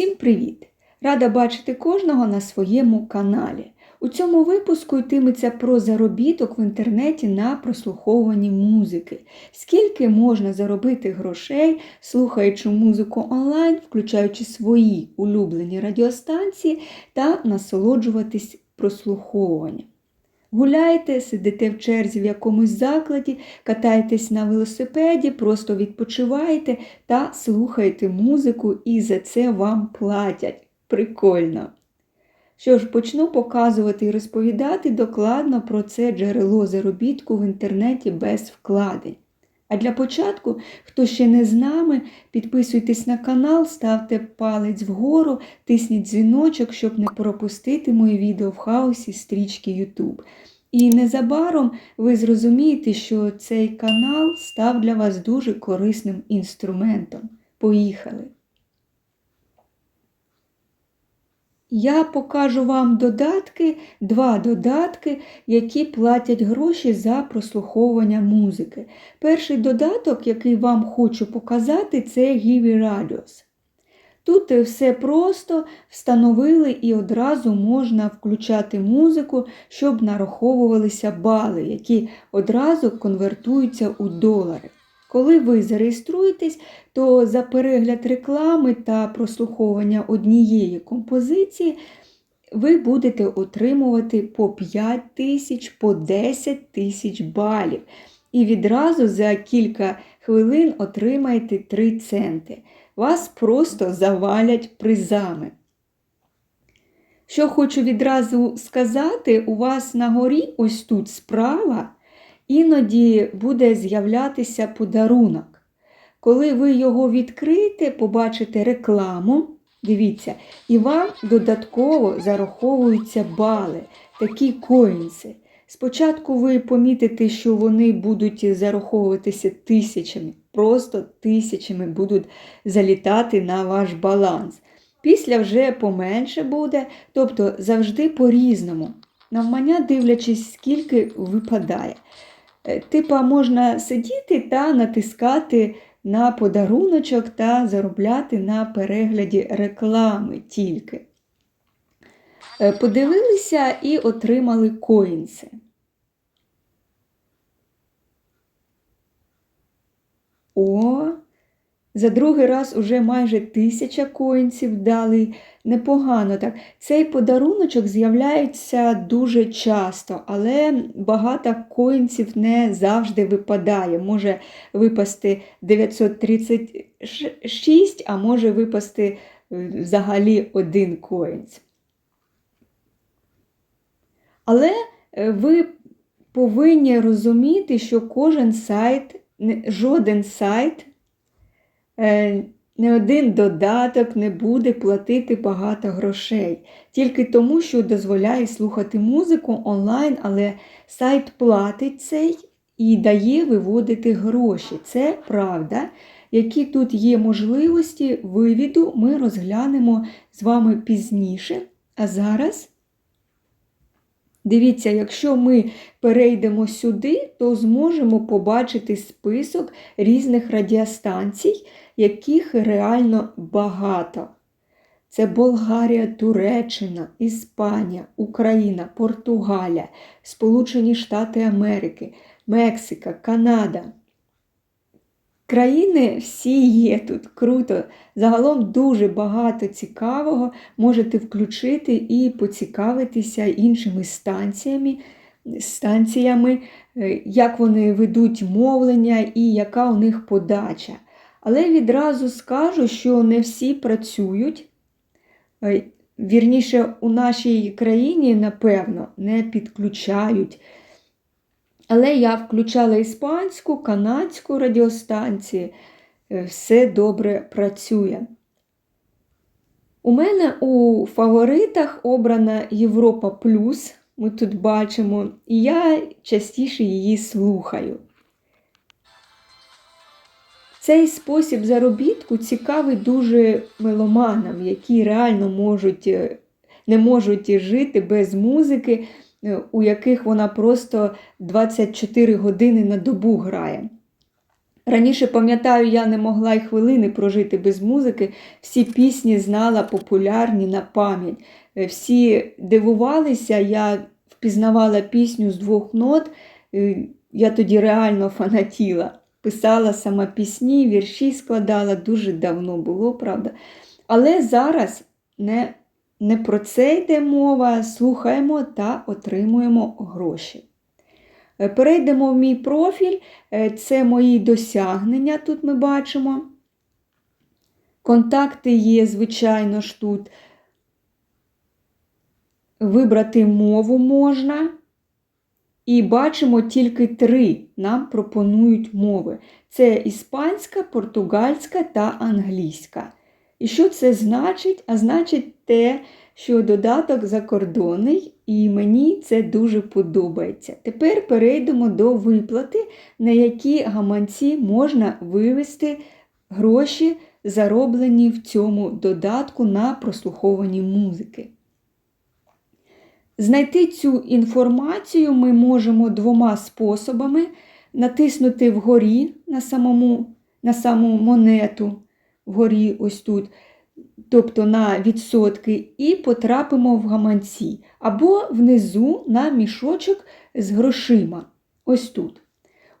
Всім привіт! Рада бачити кожного на своєму каналі. У цьому випуску йтиметься про заробіток в інтернеті на прослуховуванні музики. Скільки можна заробити грошей, слухаючи музику онлайн, включаючи свої улюблені радіостанції та насолоджуватись прослуховуванням. Гуляєте, сидите в черзі в якомусь закладі, катайтесь на велосипеді, просто відпочивайте та слухайте музику, і за це вам платять. Прикольно. Що ж, почну показувати і розповідати докладно про це джерело заробітку в інтернеті без вкладень. А для початку, хто ще не з нами, підписуйтесь на канал, ставте палець вгору, тисніть дзвіночок, щоб не пропустити мої відео в хаосі стрічки YouTube. І незабаром ви зрозумієте, що цей канал став для вас дуже корисним інструментом. Поїхали! Я покажу вам додатки, два додатки, які платять гроші за прослуховування музики. Перший додаток, який вам хочу показати, це Givy Radios. Тут все просто встановили і одразу можна включати музику, щоб нараховувалися бали, які одразу конвертуються у долари. Коли ви зареєструєтесь, то за перегляд реклами та прослуховування однієї композиції ви будете отримувати по 5 тисяч, по 10 тисяч балів. І відразу за кілька хвилин отримаєте 3 центи. Вас просто завалять призами. Що хочу відразу сказати, у вас на горі, ось тут справа, іноді буде з'являтися подарунок. Коли ви його відкриєте, побачите рекламу, дивіться, і вам додатково зараховуються бали, такі коїнси. Спочатку ви помітите, що вони будуть зараховуватися тисячами, просто тисячами будуть залітати на ваш баланс. Після вже поменше буде, тобто завжди по-різному. Навмання дивлячись, скільки випадає. Е, типа можна сидіти та натискати на подаруночок та заробляти на перегляді реклами тільки. Е, подивилися і отримали коїнси. О, за другий раз уже майже тисяча коїнців дали. Непогано так. Цей подаруночок з'являється дуже часто, але багато коїнців не завжди випадає. Може випасти 936, а може випасти е, взагалі один коїнц. Але е, ви повинні розуміти, що кожен сайт, жоден сайт, не один додаток не буде платити багато грошей, тільки тому, що дозволяє слухати музику онлайн, але сайт платить цей і дає виводити гроші. Це правда. Які тут є можливості вивіду, ми розглянемо з вами пізніше. А зараз Дивіться, якщо ми перейдемо сюди, то зможемо побачити список різних радіостанцій, яких реально багато. Це Болгарія, Туреччина, Іспанія, Україна, Португалія, Сполучені Штати Америки, Мексика, Канада. Країни всі є тут круто. Загалом дуже багато цікавого можете включити і поцікавитися іншими станціями, станціями, е, як вони ведуть мовлення і яка у них подача. Але відразу скажу, що не всі працюють. Е, вірніше, у нашій країні, напевно, не підключають. Але я включала іспанську, канадську радіостанції, е, все добре працює. У мене у фаворитах обрана Європа Плюс, ми тут бачимо, і я частіше її слухаю. Цей спосіб заробітку цікавий дуже меломанам, які реально можуть, е, не можуть жити без музики. У яких вона просто 24 години на добу грає. Раніше, пам'ятаю, я не могла й хвилини прожити без музики. Всі пісні знала популярні на пам'ять. Е, Всі дивувалися, я впізнавала пісню з двох нот. Е, Я тоді реально фанатіла. Писала сама пісні, вірші складала, дуже давно було, правда. Але зараз не, не про це йде мова. Слухаємо та отримуємо гроші. Е, Перейдемо в мій профіль, Е, це мої досягнення, тут ми бачимо. Контакти є, звичайно ж, тут. Вибрати мову можна. І бачимо тільки три нам пропонують мови: це іспанська, португальська та англійська. І що це значить? А значить те, що додаток закордонний, і мені це дуже подобається. Тепер перейдемо до виплати, на які гаманці можна вивести гроші, зароблені в цьому додатку на прослуховані музики. Знайти цю інформацію ми можемо двома способами: натиснути вгорі на самому, на саму монету, вгорі ось тут, тобто на відсотки, і потрапимо в гаманці, або внизу на мішочок з грошима. Ось тут.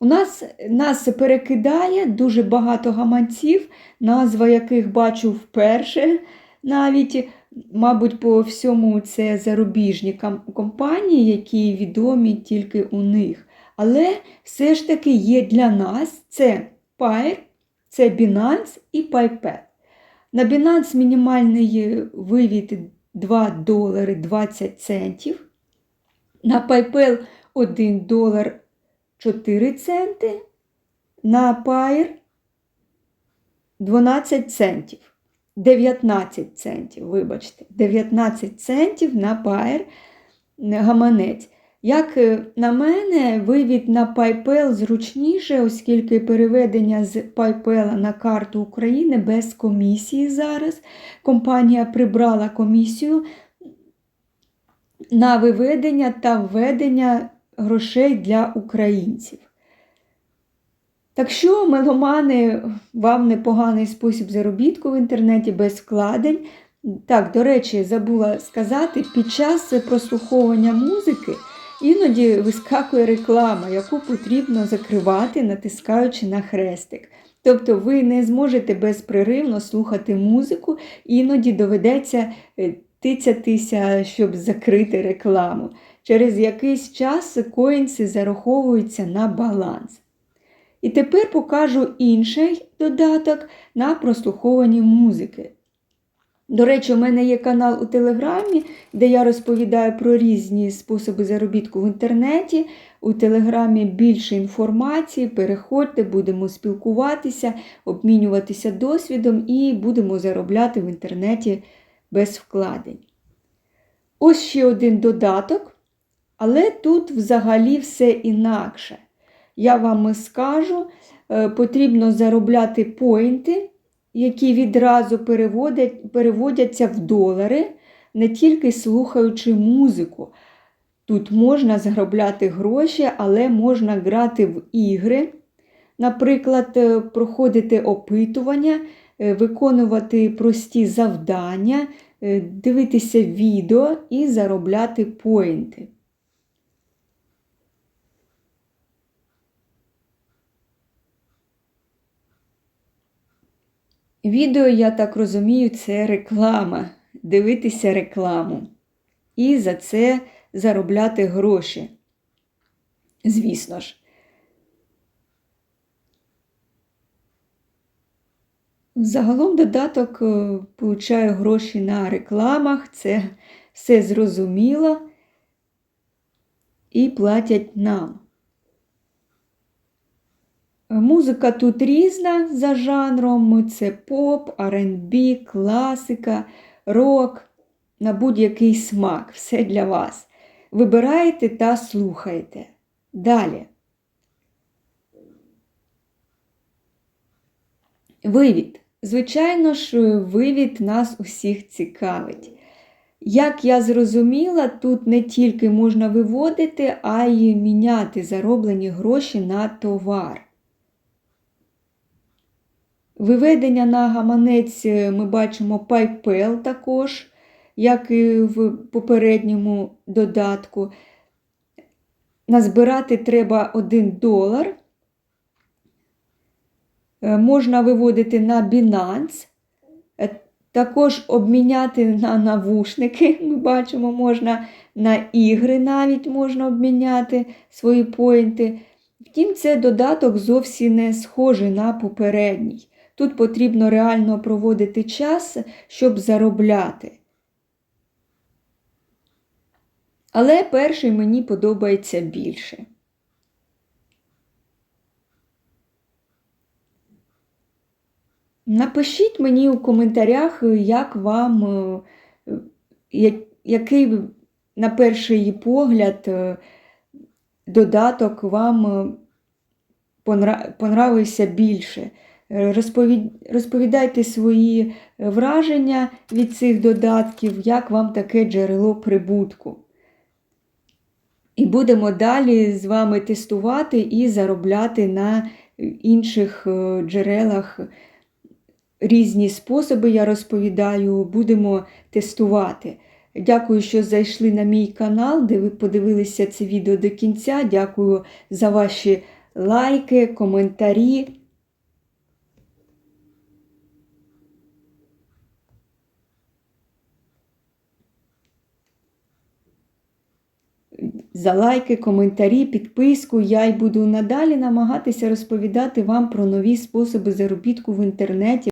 У нас нас перекидає дуже багато гаманців, назва яких бачу вперше навіть. Мабуть, по всьому це зарубіжні компанії, які відомі тільки у них. Але все ж таки є для нас це Pair, це Binance і PayPal. На Binance мінімальний вивід 2 долари 20 центів. На PayPal 1 долар 4 центи. На Pair 12 центів. 19 центів, вибачте, 19 центів на пайр гаманець. Як на мене, вивід на PayPal зручніше, оскільки переведення з PayPal на карту України без комісії зараз. Компанія прибрала комісію на виведення та введення грошей для українців. Так що, меломани, вам непоганий спосіб заробітку в інтернеті без вкладень. Так, до речі, забула сказати, під час прослуховування музики іноді вискакує реклама, яку потрібно закривати, натискаючи на хрестик. Тобто ви не зможете безпреривно слухати музику, іноді доведеться тицятися, щоб закрити рекламу. Через якийсь час коїнси зараховуються на баланс. І тепер покажу інший додаток на прослуховані музики. До речі, у мене є канал у Телеграмі, де я розповідаю про різні способи заробітку в інтернеті. У Телеграмі більше інформації. Переходьте, будемо спілкуватися, обмінюватися досвідом і будемо заробляти в інтернеті без вкладень. Ось ще один додаток, але тут взагалі все інакше я вам скажу, е, потрібно заробляти поінти, які відразу переводять, переводяться в долари, не тільки слухаючи музику. Тут можна заробляти гроші, але можна грати в ігри, наприклад, е, проходити опитування, е, виконувати прості завдання, дивитися відео і заробляти поінти. Відео, я так розумію, це реклама. Дивитися рекламу. І за це заробляти гроші. Звісно ж. Загалом додаток е, получає гроші на рекламах, це все зрозуміло і платять нам. Музика тут різна за жанром: це поп, R&B, класика, рок, на будь-який смак. Все для вас. Вибираєте та слухайте. Далі. Вивід. Звичайно ж, вивід нас усіх цікавить. Як я зрозуміла, тут не тільки можна виводити, а й міняти зароблені гроші на товар. Виведення на гаманець е, ми бачимо PayPal також, як і в попередньому додатку. Назбирати треба 1 долар. Е, Можна виводити на Binance. Е, Також обміняти на навушники. Ми бачимо, можна на ігри навіть можна обміняти свої поінти. Втім, це додаток зовсім не схожий на попередній. Тут потрібно реально проводити час, щоб заробляти. Але перший мені подобається більше. Напишіть мені у коментарях, як вам, е, який на перший погляд е, додаток вам е, понравився більше. Розповід- Розповідайте свої е, враження від цих додатків, як вам таке джерело прибутку. І будемо далі з вами тестувати і заробляти на інших е, джерелах. Різні способи я розповідаю, будемо тестувати. Дякую, що зайшли на мій канал, де ви подивилися це відео до кінця. Дякую за ваші лайки, коментарі. За лайки, коментарі, підписку. Я й буду надалі намагатися розповідати вам про нові способи заробітку в інтернеті.